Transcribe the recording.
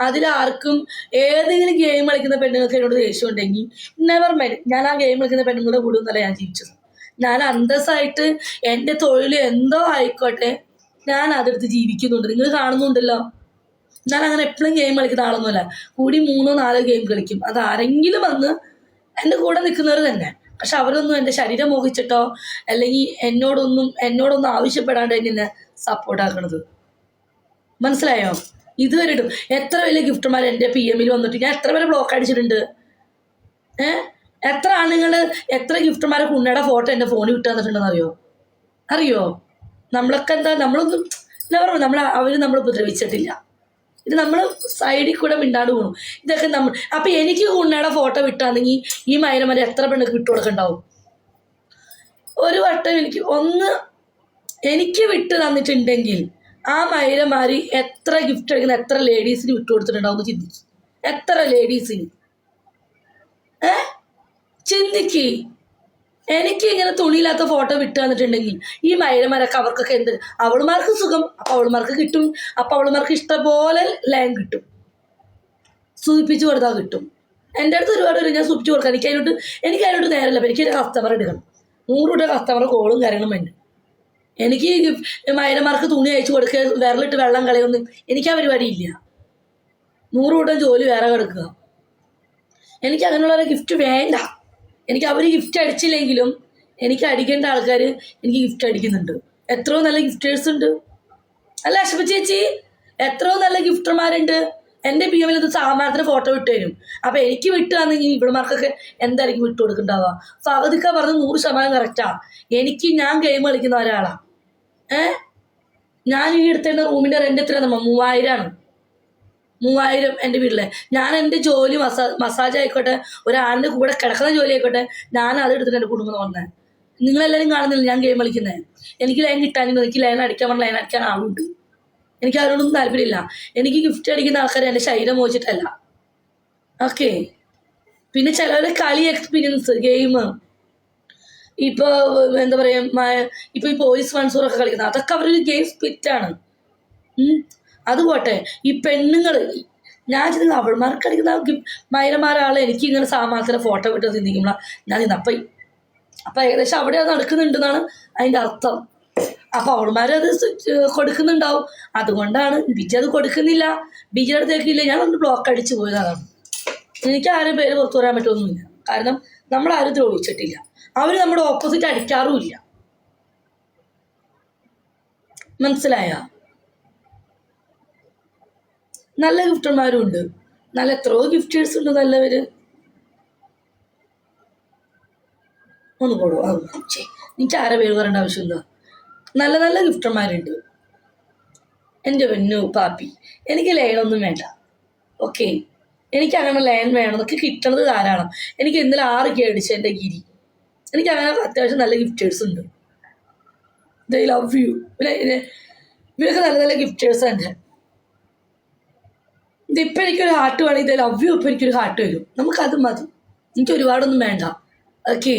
അതിലാർക്കും ഏതെങ്കിലും ഗെയിം കളിക്കുന്ന പെണ്ണുങ്ങൾക്ക് എന്നോട് ദേഷ്യം ഉണ്ടെങ്കിൽ നെവർ മൈൻഡ് ഞാൻ ആ ഗെയിം കളിക്കുന്ന പെണ്ണുങ്ങളുടെ കൂടെ ഒന്നല്ല ഞാൻ ജീവിച്ചത് ഞാൻ അന്തസ്സായിട്ട് എന്റെ തൊഴിൽ എന്തോ ആയിക്കോട്ടെ ഞാൻ അതെടുത്ത് ജീവിക്കുന്നുണ്ട്. നിങ്ങൾ കാണുന്നുണ്ടല്ലോ. ഞാൻ അങ്ങനെ എപ്പോഴും ഗെയിം കളിക്കുന്ന ആളൊന്നുമല്ല. കൂടി മൂന്നോ നാലോ ഗെയിം കളിക്കും. അത് ആരെങ്കിലും വന്ന് എന്റെ കൂടെ നിൽക്കുന്നവർ തന്നെ. പക്ഷെ അവരൊന്നും എന്റെ ശരീരം മോഹിച്ചിട്ടോ അല്ലെങ്കിൽ എന്നോടൊന്നും എന്നോടൊന്നും ആവശ്യപ്പെടാണ്ട് എന്നെ സപ്പോർട്ടാക്കണത് മനസ്സിലായോ? ഇതുവരെ ഇടും. എത്ര വലിയ ഗിഫ്റ്റുമാർ എന്റെ പി എമ്മിൽ വന്നിട്ട് ഞാൻ എത്ര പേരെ ബ്ലോക്ക് അടിച്ചിട്ടുണ്ട്? ഏ? എത്ര ആണുങ്ങൾ എത്ര ഗിഫ്റ്റുമാരെ കുണ്ണയുടെ ഫോട്ടോ എന്റെ ഫോണിൽ വിട്ട് തന്നിട്ടുണ്ടെന്ന് അറിയോ അറിയോ? നമ്മളൊക്കെ എന്താ നമ്മളൊന്നും എന്താ പറയുക നമ്മൾ അവർ നമ്മൾ ഉപദ്രവിച്ചിട്ടില്ല. ഇത് നമ്മൾ സൈഡിൽ കൂടെ മിണ്ടാണ്ട് പോകണം ഇതൊക്കെ നമ്മൾ അപ്പം എനിക്ക് കുണ്ണയുടെ ഫോട്ടോ വിട്ടാണെങ്കിൽ ഈ മൈനമര എത്ര പെണ്ണുക്ക് വിട്ടു കൊടുക്കണ്ടാവും? ഒരു വട്ടം എനിക്ക് ഒന്ന് എനിക്ക് വിട്ട് തന്നിട്ടുണ്ടെങ്കിൽ ആ മൈരമാരി എത്ര ഗിഫ്റ്റ് അടിക്കുന്ന എത്ര ലേഡീസിന് വിട്ടു കൊടുത്തിട്ടുണ്ടാവും എന്ന് ചിന്തിച്ചു. എത്ര ലേഡീസിന് ഏ? ചിന്തിക്ക്. എനിക്ക് ഇങ്ങനെ തുണിയില്ലാത്ത ഫോട്ടോ വിട്ടു തന്നിട്ടുണ്ടെങ്കിൽ ഈ മൈലമാരൊക്കെ അവർക്കൊക്കെ എന്ത്? അവളുമാർക്ക് സുഖം അപ്പം അവളുമാർക്ക് കിട്ടും. അപ്പം അവളുമാർക്ക് ഇഷ്ടംപോലെ ലൈൻ കിട്ടും. സൂചിപ്പിച്ചു കൊടുത്താൽ കിട്ടും. എന്റെ അടുത്ത് ഒരുപാട് പേര് ഞാൻ സൂപ്പിച്ചു കൊടുക്കാം. എനിക്ക് അതിനോട്ട് എനിക്ക് അതിനോട്ട് നേരമില്ല. എനിക്ക് ഒരു കസ്റ്റമർ എടുക്കണം. നൂറ് രൂപ കസ്റ്റമർ കോളും കാര്യങ്ങളും വേണ്ട. എനിക്ക് മൈനമാർക്ക് തുണി അയച്ചു കൊടുക്കുക വിരലിട്ട് വെള്ളം കളയൊന്നും എനിക്ക് ആ പരിപാടി ഇല്ല. നൂറ് കൂട്ടം ജോലി വേറെ കിടക്കുക. എനിക്ക് അങ്ങനെയുള്ള ഗിഫ്റ്റ് വേണ്ട. എനിക്ക് അവർ ഗിഫ്റ്റ് അടിച്ചില്ലെങ്കിലും എനിക്ക് അടിക്കേണ്ട ആൾക്കാർ എനിക്ക് ഗിഫ്റ്റ് അടിക്കുന്നുണ്ട്. എത്രയോ നല്ല ഗിഫ്റ്റേഴ്സ് ഉണ്ട്. അല്ല അശ്വ ചേച്ചി എത്രയോ നല്ല ഗിഫ്റ്റർമാരുണ്ട് എന്റെ പി എമ്മിൽ സാമാനത്തിന് ഫോട്ടോ വിട്ട് തരും അപ്പം എനിക്ക് വിട്ട് തന്നെങ്കിൽ ഇവിടെമാർക്കൊക്കെ എന്തായിരിക്കും വിട്ടു കൊടുക്കണ്ടാവുക? ഫഹദിക്ക പറഞ്ഞ നൂറ് ശതമാനം കറക്റ്റാ എനിക്ക് ഞാൻ ഗെയിം കളിക്കുന്ന ഒരാളാണ് ഏ? ഞാൻ ഈ എടുത്തേണ്ട റൂമിന്റെ റെന്റ് എത്രയാണ് മൂവായിരമാണ്. മൂവായിരം എന്റെ വീട്ടിലെ. ഞാൻ എന്റെ ജോലി മസാ മസാജ് ആയിക്കോട്ടെ ഒരാളിന്റെ കൂടെ കിടക്കുന്ന ജോലി ആയിക്കോട്ടെ ഞാൻ അത് എടുത്തിട്ട് എന്റെ കുടുംബം വന്നത് നിങ്ങളെല്ലാവരും കാണുന്നില്ല ഞാൻ ഗെയിം കളിക്കുന്നത് എനിക്ക് ലൈൻ കിട്ടാനും എനിക്ക് ലൈൻ അടിക്കാൻ പറഞ്ഞ ലൈൻ അടിക്കാൻ ആളുണ്ട്. എനിക്ക് അതിനോടൊന്നും താല്പര്യമില്ല. എനിക്ക് ഗിഫ്റ്റ് അടിക്കുന്ന ആൾക്കാർ എന്റെ ശരീരം മോചിട്ടല്ല. ഓക്കെ പിന്നെ ചിലവരെ കളി എക്സ്പീരിയൻസ് ഗെയിം ഇപ്പോൾ എന്താ പറയുക ഇപ്പൊ ഈ പോലീസ് മൺസൂറൊക്കെ കളിക്കുന്നത്. അതൊക്കെ അവരൊരു ഗെയിം സ്പിറ്റാണ് അത് പോട്ടെ. ഈ പെണ്ണുങ്ങൾ ഞാൻ ചെന്ന് അവൾമാർക്ക് കളിക്കുന്ന മൈരമാരാളെ എനിക്ക് ഇങ്ങനെ സാമാനത്തിന്റെ ഫോട്ടോ വിട്ട് ചിന്തിക്കുമ്പോൾ ഞാൻ നിന്ന് അപ്പം അപ്പം ഏകദേശം അവിടെ അത് നടക്കുന്നുണ്ടെന്നാണ് അതിന്റെ അർത്ഥം. അപ്പം അവൾമാരത് കൊടുക്കുന്നുണ്ടാവും. അതുകൊണ്ടാണ് ബിജി അത് കൊടുക്കുന്നില്ല. ബിജിയുടെ അടുത്തേക്കില്ല ഞാൻ ഒന്ന് ബ്ലോക്ക് അടിച്ചു പോയതാണ് എനിക്ക് ആരും പേര് പുറത്തു പറയാൻ പറ്റുമൊന്നുമില്ല കാരണം നമ്മൾ ആരും ദ്രോഹിച്ചിട്ടില്ല അവർ നമ്മുടെ ഓപ്പോസിറ്റ് അടിക്കാറുമില്ല. മനസ്സിലായ? നല്ല ഗിഫ്റ്റർമാരും ഉണ്ട് നല്ല എത്രയോ ഗിഫ്റ്റേഴ്സ് ഉണ്ട് നല്ലവര്. ഒന്ന് കൊടുക്കും എനിക്ക് ആരെ പേര് പറയേണ്ട ആവശ്യമില്ല. നല്ല നല്ല ഗിഫ്റ്റർമാരുണ്ട്. എന്റെ പെണ്ണു പാപ്പി. എനിക്ക് ലൈനൊന്നും വേണ്ട. ഓക്കെ എനിക്ക് അങ്ങനെ ലൈൻ വേണം എന്നൊക്കെ കിട്ടണത് ധാരാളം. എനിക്ക് ഇന്നലെ ആറ് കെ അടിച്ചു എന്റെ ഗിരി. എനിക്ക് അങ്ങനെ അത്യാവശ്യം നല്ല ഗിഫ്റ്റേഴ്സ് ഉണ്ട്. ദൈ ലവ് യു പിന്നെ ഇവരൊക്കെ നല്ല നല്ല ഗിഫ്റ്റേഴ്സ് ഉണ്ട് ഇതിപ്പോൾ എനിക്കൊരു ഹാർട്ട് വേണമെങ്കിൽ ഇത് ലവ് യു ഇപ്പം എനിക്കൊരു ഹാർട്ട് വരും. നമുക്കത് മതി. എനിക്ക് ഒരുപാടൊന്നും വേണ്ട. ഓക്കെ